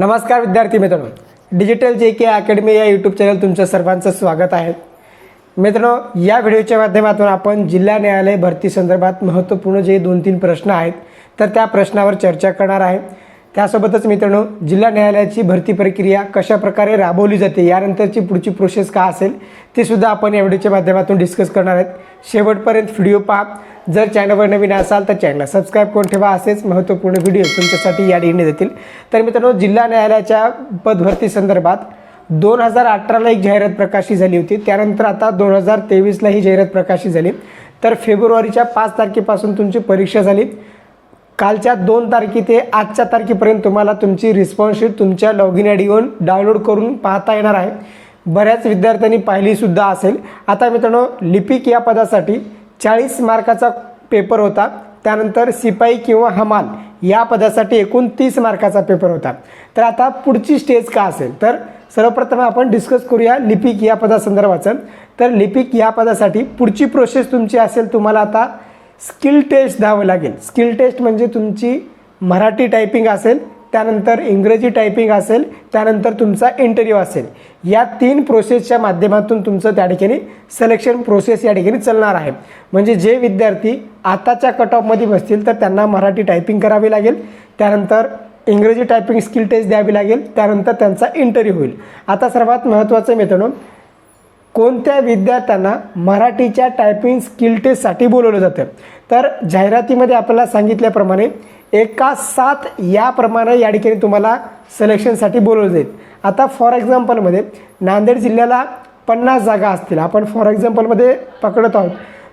नमस्कार विद्यार्थी मित्रांनो. डिजिटल जे के अकॅडमी या यूट्यूब चॅनल तुमचं सर्वांचं स्वागत आहे. मित्रांनो या व्हिडिओच्या माध्यमातून आपण जिल्हा न्यायालय भरती संदर्भात महत्त्वपूर्ण जे दोन तीन प्रश्न आहेत तर त्या प्रश्नावर चर्चा करणार आहे. त्यासोबतच मित्रांनो जिल्हा न्यायालयाची भरती प्रक्रिया कशा प्रकारे राबवली जाते यानंतरची पुढची प्रोसेस का असेल ते सुद्धा आपण या व्हिडिओच्या माध्यमातून डिस्कस करणार आहेत. शेवटपर्यंत व्हिडिओ पहा. जर चॅनलवर नवीन असाल तर चॅनलला सबस्क्राईब करून ठेवा. असेच महत्त्वपूर्ण व्हिडिओ तुमच्यासाठी या ठिकाणी देतील. तर मित्रांनो जिल्हा न्यायालयाच्या पदभरती संदर्भात दोन हजार अठराला एक जाहिरात प्रकाशित झाली होती. त्यानंतर आता दोन हजार तेवीसला ही जाहिरात प्रकाशित झाली. तर फेब्रुवारीच्या पाच तारखेपासून तुमची परीक्षा झाली. कालच्या दोन तारखे ते आजच्या तारखेपर्यंत तुम्हाला तुमची रिस्पॉन्सशीट तुमच्या तुमच्या लॉगिन आय डीवरून डाउनलोड करून पाहता येणार आहे. बऱ्याच विद्यार्थ्यांनी पाहिलीसुद्धा असेल. आता मित्रांनो लिपिक या पदासाठी चाळीस मार्काचा पेपर होता. त्यानंतर सिपाई किंवा हमाल या पदासाठी एकूण तीस मार्काचा पेपर होता. तर आता पुढची स्टेज का असेल? तर सर्वप्रथम आपण डिस्कस करूया लिपिक या पदासंदर्भाचं. तर लिपिक या पदासाठी पुढची प्रोसेस तुमची असेल तुम्हाला आता स्किल टेस्ट द्यावं लागेल. स्किल टेस्ट म्हणजे तुमची मराठी टायपिंग असेल त्यानंतर इंग्रजी टायपिंग असेल त्यानंतर तुमचा इंटरव्ह्यू असेल. या तीन प्रोसेसच्या माध्यमातून तुमचं त्या ठिकाणी सिलेक्शन प्रोसेस या ठिकाणी चालणार आहे. म्हणजे जे विद्यार्थी आताच्या कट ऑफमध्ये बसतील तर त्यांना मराठी टायपिंग करावी लागेल त्यानंतर इंग्रजी टायपिंग स्किल टेस्ट द्यावी लागेल त्यानंतर त्यांचा इंटरव्ह्यू होईल. आता सर्वात महत्त्वाचं मित्रांनो कोणत्या विद्यार्थ्यांना मराठीच्या टायपिंग स्किल टेस्टसाठी बोलवलं जातं? तर जाहिरातीमध्ये आपल्याला सांगितल्याप्रमाणे एका सात याप्रमाणे या ठिकाणी तुम्हाला सिलेक्शनसाठी बोलवलं जाईल. आता फॉर एक्झाम्पलमध्ये नांदेड जिल्ह्याला पन्नास जागा असतील. आपण फॉर एक्झाम्पलमध्ये पकडत आहोत.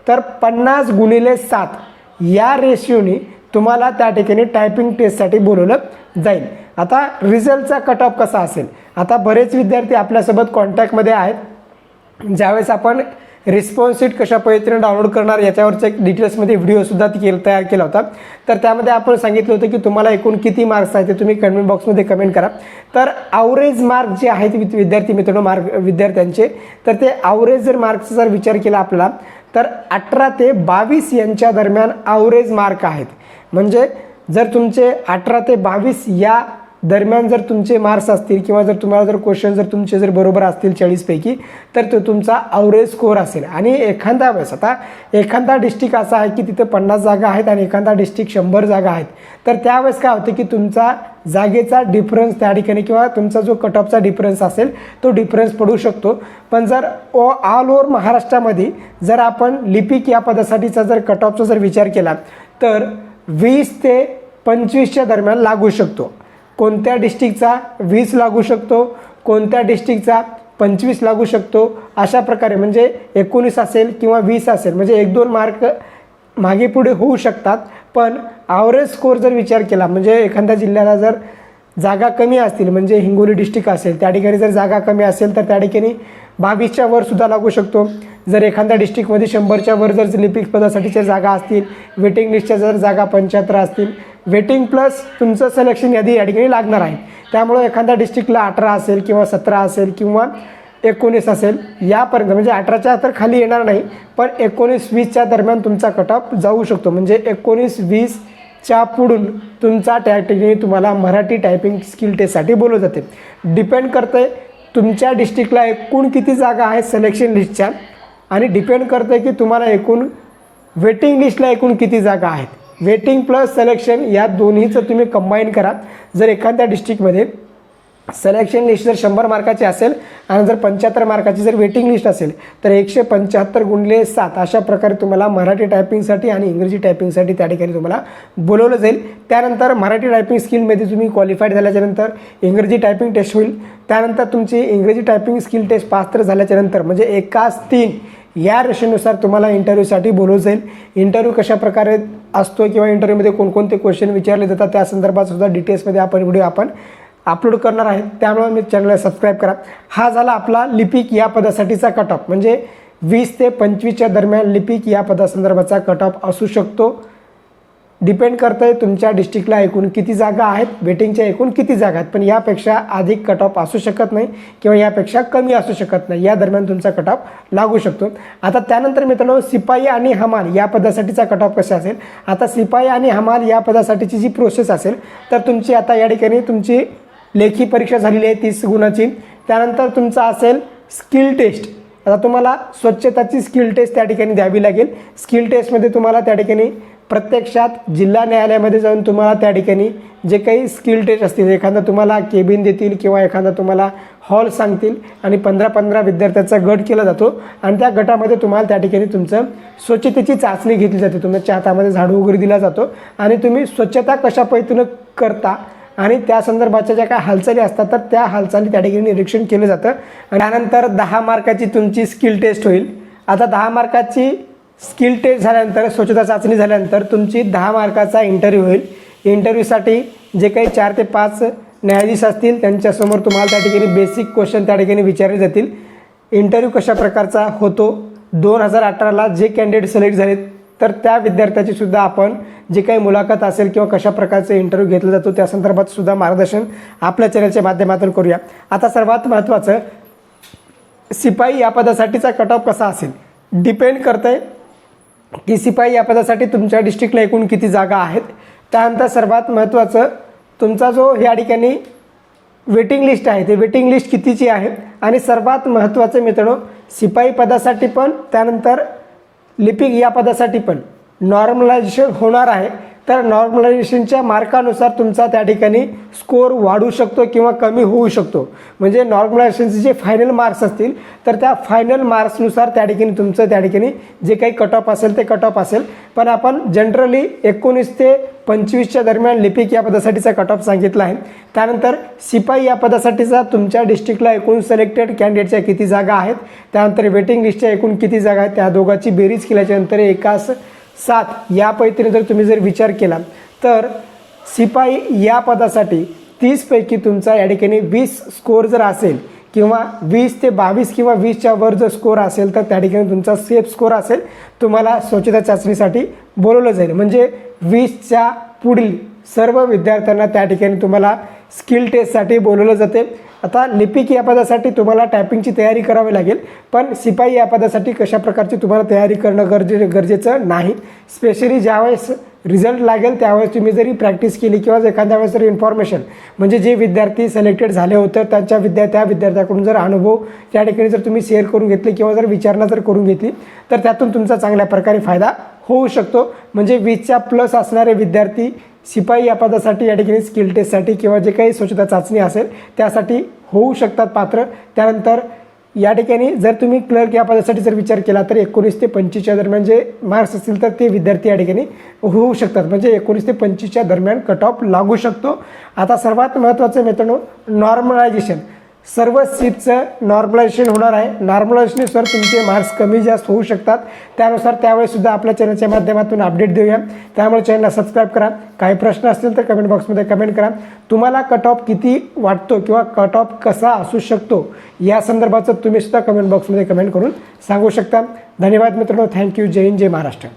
तर पन्नास गुणिले सात या रेशिओने तुम्हाला त्या ठिकाणी टायपिंग टेस्टसाठी बोलवलं जाईल. आता रिझल्टचा कट ऑफ कसा असेल? आता बरेच विद्यार्थी आपल्यासोबत कॉन्टॅक्टमध्ये आहेत. ज्यावेळेस आपण रिस्पॉन्स कशा पद्धतीने डाउनलोड करणार याच्यावरचा एक डिटेल्समध्ये व्हिडिओसुद्धा ती केला तयार केला होता. तर त्यामध्ये आपण सांगितलं होतं की तुम्हाला एकूण किती मार्क्स आहेत ते तुम्ही कमेंट बॉक्समध्ये कमेंट करा. तर आवरेज मार्क जे आहेत विद्यार्थी मित्रांनो मार्क विद्यार्थ्यांचे तर ते आवरेज जर मार्क्सचा जर विचार केला आपला तर अठरा ते बावीस यांच्या दरम्यान आवरेज मार्क आहेत. म्हणजे जर तुमचे अठरा ते बावीस या दरम्यान जर तुमचे मार्क्स असतील किंवा जर तुम्हाला जर क्वेश्चन जर तुमचे जर बरोबर असतील चाळीसपैकी तर तो तुमचा अवरेज स्कोअर असेल. आणि एखादा वेळेस आता एखादा डिस्ट्रिक्ट असा आहे की तिथे पन्नास जागा आहेत आणि एखादा डिस्ट्रिक्ट शंभर जागा आहेत. तर त्यावेळेस काय होतं की तुमचा जागेचा डिफरन्स त्या ठिकाणी किंवा तुमचा जो कट ऑफचा डिफरन्स असेल तो डिफरन्स पडू शकतो. पण जर ओ ऑल ओव्हर महाराष्ट्रामध्ये जर आपण लिपिक या पदासाठीचा जर कट ऑफचा जर विचार केला तर वीस ते पंचवीसच्या दरम्यान लागू शकतो. कोणत्या डिस्ट्रिक्टचा वीस लागू शकतो कोणत्या डिस्ट्रिक्टचा पंचवीस लागू शकतो अशा प्रकारे म्हणजे एकोणीस असेल किंवा वीस असेल म्हणजे एक दोन मार्क मागे पुढे होऊ शकतात. पण ॲव्हरेज स्कोर जर विचार केला म्हणजे एखाद्या जिल्ह्याला जर जागा कमी असतील म्हणजे हिंगोली डिस्ट्रिक्ट असेल त्या ठिकाणी जर जागा कमी असेल तर त्या ठिकाणी बावीसच्या वर सुद्धा लागू शकतो. जर एखाद्या डिस्ट्रिक्टमध्ये शंभरच्या वर जर लिपिक पदासाठीच्या जागा असतील वेटिंग लिस्टच्या जर जागा पंच्याहत्तर असतील वेटिंग प्लस तुमचं सिलेक्शन यादी या ठिकाणी लागणार आहे. त्यामुळं एखाद्या डिस्ट्रिक्टला अठरा असेल किंवा सतरा असेल किंवा एकोणीस असेल यापर्यंत म्हणजे अठराच्या तर खाली येणार नाही पण एकोणीस वीसच्या दरम्यान तुमचा कटऑफ जाऊ शकतो. म्हणजे एकोणीस वीसच्या पुढून तुमचा त्या ठिकाणी तुम्हाला मराठी टायपिंग स्किल टेस्टसाठी बोलवलं जाते. डिपेंड करते तुमच्या डिस्ट्रिक्टला एकूण किती जागा आहेत सिलेक्शन लिस्टच्या आणि डिपेंड करते की तुम्हाला एकूण वेटिंग लिस्टला एकूण किती जागा आहेत. वेटिंग प्लस सिलेक्शन या दोन्हीचं तुम्ही कंबाईन करा. जर एखाद्या डिस्ट्रिक्टमध्ये सिलेक्शन लिस्ट जर शंभर मार्काची असेल आणि जर पंच्याहत्तर मार्काची जर वेटिंग लिस्ट असेल तर एकशे पंच्याहत्तर गुणले सात अशा प्रकारे तुम्हाला मराठी टायपिंगसाठी आणि इंग्रजी टायपिंगसाठी त्या ठिकाणी तुम्हाला बोलवलं जाईल. त्यानंतर मराठी टायपिंग स्किलमध्ये तुम्ही क्वालिफाईड झाल्याच्यानंतर इंग्रजी टायपिंग टेस्ट होईल. त्यानंतर तुमची इंग्रजी टायपिंग स्किल टेस्ट पास तर झाल्याच्यानंतर म्हणजे एकाच तीन या रेषेनुसार तुम्हाला इंटरव्ह्यूसाठी बोलवलं जाईल. इंटरव्ह्यू कशा प्रकारे असतो किंवा इंटरव्ह्यूमध्ये कोणकोणते क्वेश्चन विचारले जातात त्या संदर्भात सुद्धा डिटेल्समध्ये आपण व्हिडिओ आपण अपलोड करणार आहे. त्यामुळे मी चॅनलला सबस्क्राईब करा. हा झाला आपला लिपिक या पदासाठीचा कट ऑफ म्हणजे वीस ते पंचवीसच्या दरम्यान लिपिक या पदासंदर्भाचा कट ऑफ असू शकतो. डिपेंड करतं आहे तुमच्या डिस्ट्रिक्टला एकूण किती जागा आहेत वेटिंगच्या एकूण किती जागा आहेत पण यापेक्षा अधिक कट ऑफ असू शकत नाही किंवा यापेक्षा कमी असू शकत नाही. या दरम्यान तुमचा कट ऑफ लागू शकतो. आता त्यानंतर मित्रांनो सिपाई आणि हमाल या पदासाठीचा कट ऑफ कसा असेल? आता सिपाई आणि हमाल या पदासाठीची जी प्रोसेस असेल तर तुमची आता या ठिकाणी तुमची लेखी परीक्षा झालेली आहे तीस गुणाची. त्यानंतर तुमचा असेल स्किल टेस्ट आता तुम्हाला स्वच्छताची स्किल टेस्ट त्या ठिकाणी द्यावी लागेल. स्किल टेस्टमध्ये तुम्हाला त्या ठिकाणी प्रत्यक्षात जिल्हा न्यायालयामध्ये जाऊन तुम्हाला त्या ठिकाणी जे काही स्किल टेस्ट असतील एखादा तुम्हाला केबिन देतील किंवा एखादा तुम्हाला हॉल सांगतील आणि पंधरा पंधरा विद्यार्थ्यांचा गट केला जातो आणि त्या गटामध्ये तुम्हाला त्या ठिकाणी तुमचं स्वच्छतेची चाचणी घेतली जाते. तुमच्या हातामध्ये झाडू वगैरे दिला जातो आणि तुम्ही स्वच्छता कशा पद्धतीनं करता आणि त्या संदर्भाच्या ज्या काही हालचाली असतात तर त्या हालचाली त्या ठिकाणी निरीक्षण केलं जातं. आणि त्यानंतर दहा मार्काची तुमची स्किल टेस्ट होईल. आता दहा मार्काची स्किल टेस्ट झाल्यानंतर स्वच्छता चाचणी झाल्यानंतर तुमची दहा मार्काचा इंटरव्ह्यू होईल. इंटरव्ह्यूसाठी जे काही चार ते पाच न्यायाधीश असतील त्यांच्यासमोर तुम्हाला त्या ठिकाणी बेसिक क्वेश्चन त्या ठिकाणी विचारले जातील. इंटरव्ह्यू कशा प्रकारचा होतो? दोन हजार अठराला जे कॅन्डिडेट सिलेक्ट झालेत तर त्या विद्यार्थ्याची सुद्धा आपण जे काही मुलाखत असेल किंवा कशा प्रकारचे इंटरव्ह्यू घेतला जातो त्या संदर्भात सुद्धा मार्गदर्शन आपल्या चॅनलच्या माध्यमातून करूया. आता सर्वात महत्त्वाचं शिपाई या पदासाठीचा कट ऑफ कसा असेल? डिपेंड करतं आहे की सिपाई या पदासाठी तुमच्या डिस्ट्रिक्टला एकूण किती जागा आहेत? त्यानंतर सर्वात महत्त्वाचं तुमचा जो या ठिकाणी वेटिंग लिस्ट आहे ते वेटिंग लिस्ट कितीची आहे? आणि सर्वात महत्त्वाचं मित्रांनो सिपाई पदासाठी पण त्यानंतर लिपिक या पदासाठी पण. नॉर्मलायझेशन होणार आहे. तर नॉर्मलायझेशनच्या मार्कानुसार तुमचा त्या ठिकाणी स्कोअर वाढू शकतो किंवा कमी होऊ शकतो. म्हणजे नॉर्मलायझेशनचे जे फायनल मार्क्स असतील तर त्या फायनल मार्क्सनुसार त्या ठिकाणी तुमचं त्या ठिकाणी जे काही कट ऑफ असेल ते कट ऑफ असेल. पण आपण जनरली एकोणीस ते पंचवीसच्या दरम्यान लिपिक या पदासाठीचा कट ऑफ सांगितला आहे. त्यानंतर सिपाई या पदासाठीचा तुमच्या डिस्ट्रिक्टला एकूण सिलेक्टेड कॅन्डिडेटच्या किती जागा आहेत? त्यानंतर वेटिंग लिस्टच्या एकूण किती जागा आहेत? त्या दोघांची बेरीज केल्याच्यानंतर एकाच सात या पैकीने जर तुम्ही जर विचार केला तर सिपाई या पदासाठी तीसपैकी तुमचा या ठिकाणी वीस स्कोअर जर असेल किंवा वीस ते बावीस किंवा वीसच्या वर जर स्कोअर असेल तर त्या ठिकाणी तुमचा सेफ स्कोअर असेल. तुम्हाला स्वच्छता चाचणीसाठी बोलवलं जाईल. म्हणजे वीसच्या पुढील सर्व विद्यार्थ्यांना त्या ठिकाणी तुम्हाला स्किल टेस्टसाठी बोलवलं जाते. आता लिपिक या पदासाठी तुम्हाला टायपिंगची तयारी करावी लागेल पण सिपाई या पदासाठी कशा प्रकारची तुम्हाला तयारी करणं गरजे गरजेचं नाही. स्पेशली ज्यावेळेस रिझल्ट लागेल त्यावेळेस तुम्ही जरी प्रॅक्टिस केली किंवा जर एखाद्या वेळेस जर इन्फॉर्मेशन म्हणजे जे विद्यार्थी सिलेक्टेड झाले होते त्यांच्या विद्या त्या विद्यार्थ्याकडून जर अनुभव त्या ठिकाणी जर तुम्ही शेअर करून घेतले किंवा जर विचारणा जर करून घेतली तर त्यातून तुमचा चांगल्या प्रकारे फायदा होऊ शकतो. म्हणजे वीसच्या प्लस असणारे विद्यार्थी शिपाई या पदासाठी या ठिकाणी स्किल टेस्टसाठी किंवा जे काही स्वच्छता चाचणी असेल त्यासाठी होऊ शकतात पात्र. त्यानंतर या ठिकाणी जर तुम्ही क्लर्क या पदासाठी जर विचार केला तर एकोणीस ते पंचवीसच्या दरम्यान जे मार्क्स असतील तर ते विद्यार्थी या ठिकाणी होऊ शकतात. म्हणजे एकोणीस ते पंचवीसच्या दरम्यान कट ऑफ लागू शकतो. आता सर्वात महत्त्वाचं मित्रांनो नॉर्मलायझेशन सर्व सीटचं नॉर्मलायझेशन होणार आहे. नॉर्मलायझेशनुसार तुमचे मार्क्स कमी जास्त होऊ शकतात. त्यानुसार त्यावेळेसुद्धा आपल्या चॅनलच्या माध्यमातून अपडेट देऊया. त्यामुळे चॅनलला सबस्क्राईब करा. काही प्रश्न असतील तर कमेंट बॉक्समध्ये कमेंट करा. तुम्हाला कट ऑफ किती वाटतो किंवा कट ऑफ कसा असू शकतो या संदर्भाचं तुम्हीसुद्धा कमेंट बॉक्समध्ये कमेंट करून सांगू शकता. धन्यवाद मित्रांनो. थँक्यू जय हिंद जय महाराष्ट्र.